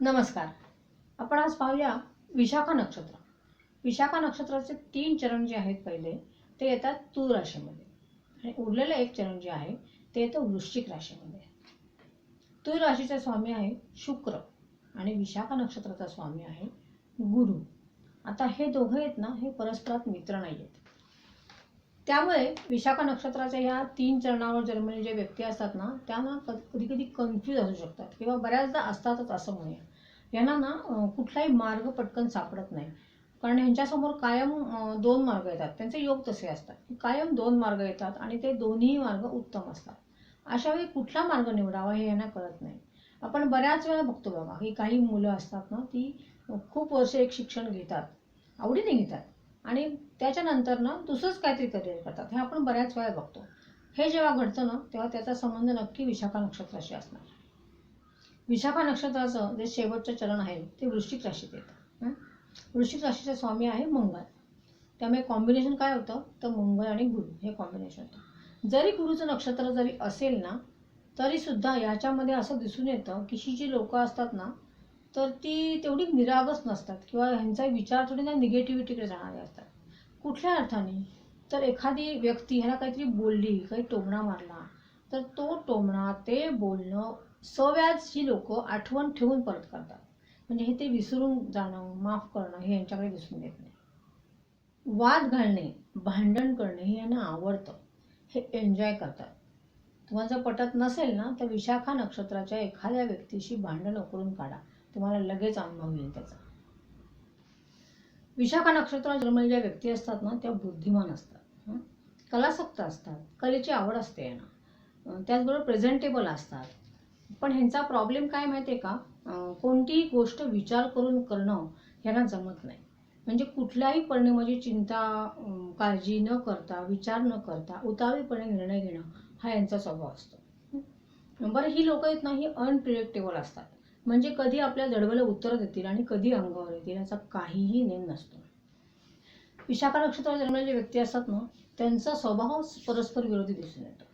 नमस्कार. आपण आज पाहूया विशाखा नक्षत्र. विशाखा नक्षत्राचे तीन चरण जे आहेत पहिले ते येतात तूर राशीमध्ये. आणि उरलेलं एक चरण जे आहे ते येतं वृश्चिक राशीमध्ये. तूर राशीचा स्वामी आहे शुक्र आणि विशाखा नक्षत्राचा स्वामी आहे गुरु. आता हे दोघं आहेत ना हे परस्परात मित्र नाही आहेत त्यामुळे विशाखा नक्षत्राच्या ह्या तीन चरणावर जन्मलेले जे व्यक्ती असतात ना त्यांना कधी कधी कन्फ्यूज असू शकतात किंवा बऱ्याचदा असतातच असं म्हणूया यांना ना कुठलाही मार्ग पटकन सापडत नाही. कारण ह्यांच्यासमोर कायम दोन मार्ग येतात. त्यांचे योग तसे असतात. कायम दोन मार्ग येतात आणि ते दोन्ही मार्ग उत्तम असतात. अशा वेळी कुठला मार्ग निवडावा हे यांना कळत नाही. आपण बऱ्याच वेळा बघतो बाबा ही काही मुलं असतात ना ती खूप वर्ष एक शिक्षण घेतात. आवडीने घेतात. आणि त्याच्यानंतर ना दुसरंच काहीतरी करिअर करतात. हे आपण बऱ्याच वेळा बघतो. हे जेव्हा घडतं ना तेव्हा त्याचा संबंध नक्की विशाखा नक्षत्राशी असणार. विशाखा नक्षत्राचं जे शेवटचं चरण आहे ते वृश्चिक राशीत येतं. वृश्चिक राशीचे स्वामी आहे मंगळ त्यामुळे कॉम्बिनेशन काय होतं? तर मंगळ आणि गुरु हे कॉम्बिनेशन होतं. जरी गुरुचं नक्षत्र जरी असेल ना तरीसुद्धा याच्यामध्ये असं दिसून येतं की ही जी लोकं असतात ना तर ती तेवढी निरागस नसतात किंवा ह्यांचा विचार थोडी ना निगेटिव्हिटीकडे जाणारे असतात. कुठल्या अर्थाने? तर एखादी व्यक्ती ह्याला काहीतरी बोलली काही टोमणा मारला तर तो टोमणा ते बोलणं सव्याज ही लोक आठवण ठेवून परत करतात. म्हणजे हे ते विसरून जाणं माफ करणं हे यांच्याकडे दिसून देत नाही. वाद घालणे भांडण करणे हे यांना आवडतं. हे एन्जॉय करतात. तुम्हाला जर पटत नसेल ना तर विशाखा नक्षत्राच्या एखाद्या व्यक्तीशी भांडण उकरून काढा. तुम्हाला लगेच अनुभव येईल त्याचा. विशाखा नक्षत्रात जन्मलेल्या व्यक्ती असतात ना त्या बुद्धिमान असतात. कलासक्त असतात. कलेची आवड असते यांना. त्याचबरोबर प्रेझेंटेबल असतात. पण ह्यांचा प्रॉब्लेम काय माहिती आहे का कोणतीही गोष्ट विचार करून करणं ह्यांना जमत नाही. म्हणजे कुठल्याही परिणामाची चिंता काळजी न करता विचार न करता उतावीपणे निर्णय घेणं हा यांचा स्वभाव असतो. बरं ही लोक आहेत ना ही अनप्रिडिक्टेबल असतात. म्हणजे कधी आपल्या जडबलं उत्तर देतील आणि कधी अंगावर येतील याचा काहीही नेम नसतो. विशाखा नक्षत्रावर जन्मलेले व्यक्ती असतात ना त्यांचा स्वभाव परस्पर विरोधी दिसून येतो.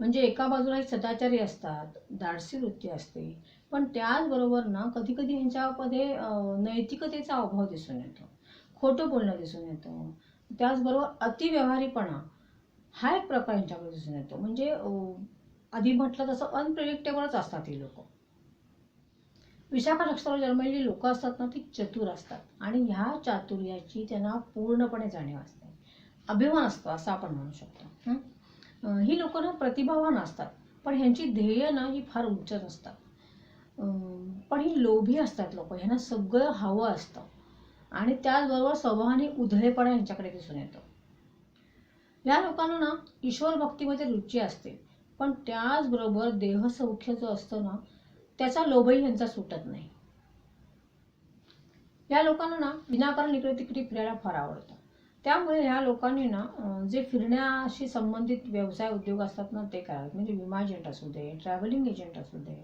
म्हणजे एका बाजूला हे सदाचारी असतात धाडसी वृत्ती असते पण त्याचबरोबर ना कधी कधी ह्यांच्यामध्ये नैतिकतेचा अभाव दिसून येतो खोटं बोलणं दिसून येतं. त्याचबरोबर अतिव्यवहारीपणा हा एक प्रकार यांच्याकडे दिसून येतो. म्हणजे आधी म्हटलं तसं अनप्रिडिक्टेबलच असतात ही लोक. विशाखा नक्षत्राला जन्मलेली लोक असतात ना ती चतुर असतात. आणि ह्या चातुर्याची त्यांना पूर्णपणे जाणीव असते. अभिमान असतो असं आपण म्हणू शकतो. ही? लोक ना प्रतिभावान असतात. पण ह्यांची ध्येय ना ही फार उंच नसतात. पण ही लोभी असतात लोक. ह्यांना सगळं हवं असतं. आणि त्याचबरोबर स्वभावाने उधळेपणा यांच्याकडे दिसून येतो. या लोकांना ना ईश्वर भक्तीमध्ये रुची असते. पण त्याचबरोबर देहसौख्य जो असतो ना त्याचा लोभही यांचा सुटत नाही. या लोकांना ना विनाकारण इकडे तिकडे फिरायला फार आवडतं. त्यामुळे ह्या लोकांनी ना जे फिरण्याशी संबंधित व्यवसाय उद्योग असतात ना ते करावेत. म्हणजे विमा एजंट असू दे ट्रॅव्हलिंग एजंट असू दे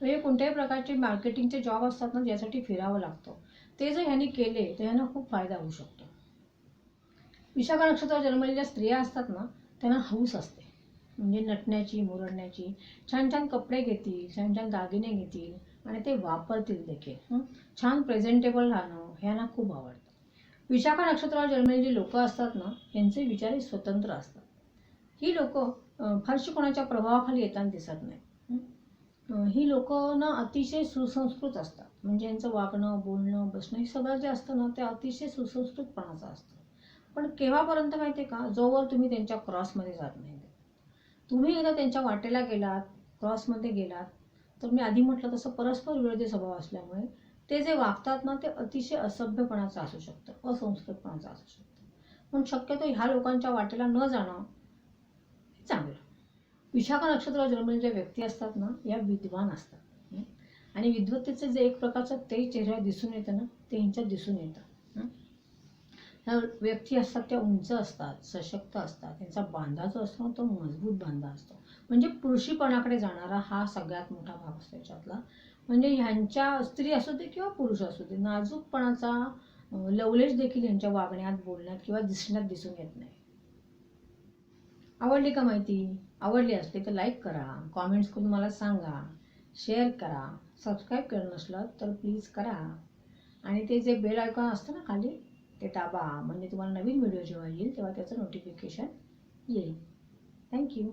म्हणजे कोणत्याही प्रकारचे मार्केटिंगचे जॉब असतात ना ज्यासाठी फिरावं लागतं. ते जर ह्यांनी केले तर ह्यांना खूप फायदा होऊ शकतो. विशाखा नक्षत्रावर जन्मलेल्या स्त्रिया असतात ना त्यांना हौस असते. म्हणजे नटण्याची मुरडण्याची. छान छान कपडे घेतील छान छान दागिने घेतील आणि ते वापरतील देखील. छान प्रेझेंटेबल राहणं ह्यांना खूप आवडतं. विशाखा नक्षत्रावर जन्मलेली लोक असतात ना यांचे विचारही स्वतंत्र असतात. ही लोक फारशी कोणाच्या प्रभावाखाली येताना दिसत नाही ही? लोक ना अतिशय सुसंस्कृत असतात. म्हणजे यांचं वागणं बोलणं बसणं हे सगळं जे असतं ना ते अतिशय सुसंस्कृतपणाचं असतं. पण केव्हापर्यंत माहिती आहे का जोवर तुम्ही त्यांच्या क्रॉसमध्ये जात नाही तुम्ही एकदा त्यांच्या वाटेला गेलात क्रॉसमध्ये गेलात तर मी आधी म्हटलं तसं परस्पर विरोधी स्वभाव असल्यामुळे ते जे वागतात ना ते अतिशय असभ्यपणाचं असू शकतं असंस्कृतपणाचं असू शकतं. पण शक्यतो ह्या लोकांच्या वाटेला न जाणं हे चांगलं. विशाखा नक्षत्रावर जन्मलेल्या म्हणजे व्यक्ती असतात ना या विद्वान असतात. आणि विद्वत्तेचं जे एक प्रकारचं ते चेहऱ्या दिसून येतं ना ते ह्यांच्यात दिसून येतं. व्यक्ती असतात त्या उंच असतात सशक्त असतात त्यांचा बांधा जो असतो तो मजबूत बांधा असतो. म्हणजे पुरुषीपणाकडे जाणारा हा सगळ्यात मोठा भाग असतो याच्यातला. म्हणजे ह्यांच्या स्त्री असू दे किंवा पुरुष असू दे नाजूकपणाचा लवलेश देखील यांच्या वागण्यात बोलण्यात किंवा दिसण्यात दिसून येत नाही. आवडली का माहिती? आवडली असली तर लाईक करा कॉमेंट्स करून मला सांगा शेअर करा सबस्क्राईब केलं नसलं तर प्लीज करा. आणि ते जे बेल आयकॉन असतं ना खाली ते दाबा म्हणजे तुम्हाला नवीन व्हिडिओ जेव्हा येईल तेव्हा त्याचं नोटिफिकेशन येईल. थँक्यू